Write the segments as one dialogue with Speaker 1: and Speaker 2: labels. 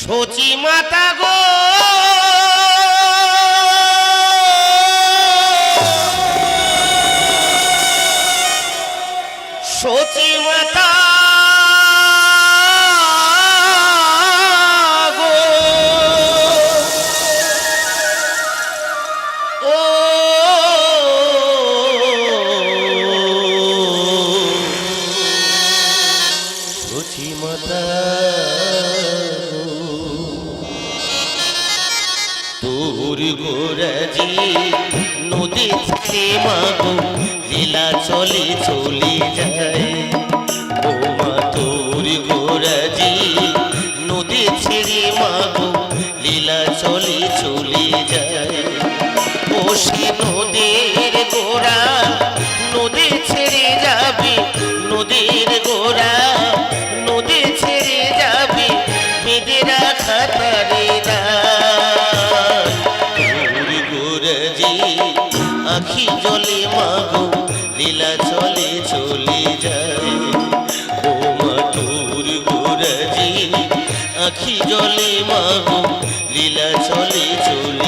Speaker 1: সচি মাতা গো। সচি মাতা মাতা। গোরাজি নদী থেকে মাগো লীলা চলে চলে যায়। ও মা তোর গোরাজি নদী ছেড়ে মাগো লীলা চলে চলে যায়। ও সে নদীর গোড়া, নদী ছেড়ে যাবে নদীর গোড়া আখি জলে মাগো, লীলা চলে চলে যায়। ও মা তোর গোরাজি আখি জলে মাগো, লীলা চলে চলে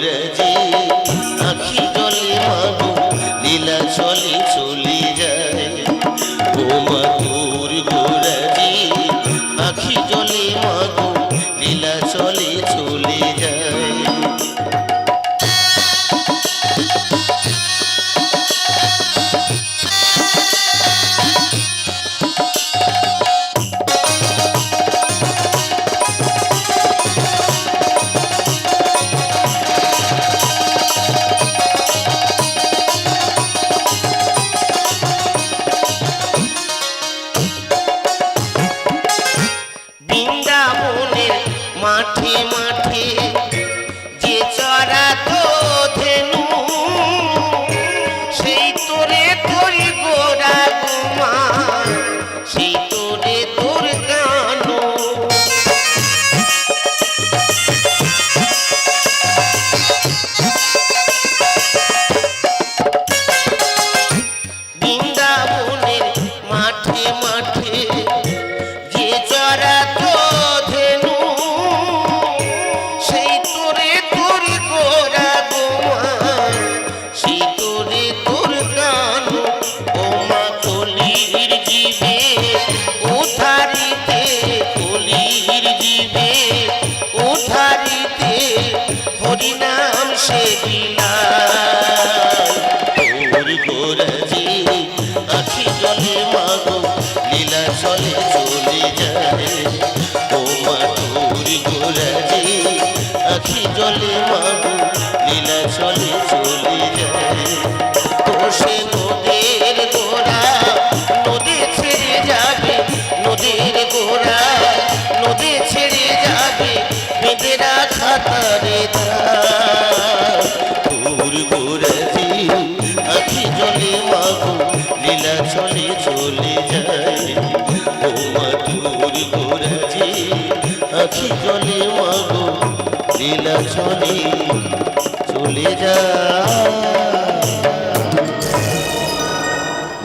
Speaker 1: গোরাজি আখি জলে মাগো লীলা চলে চলে যায়। ও মা তোর গোরাজি আখি জলে মাগো জলে মাগো লীলা চলে চলে জলে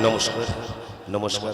Speaker 1: নমস্কার নমস্কার।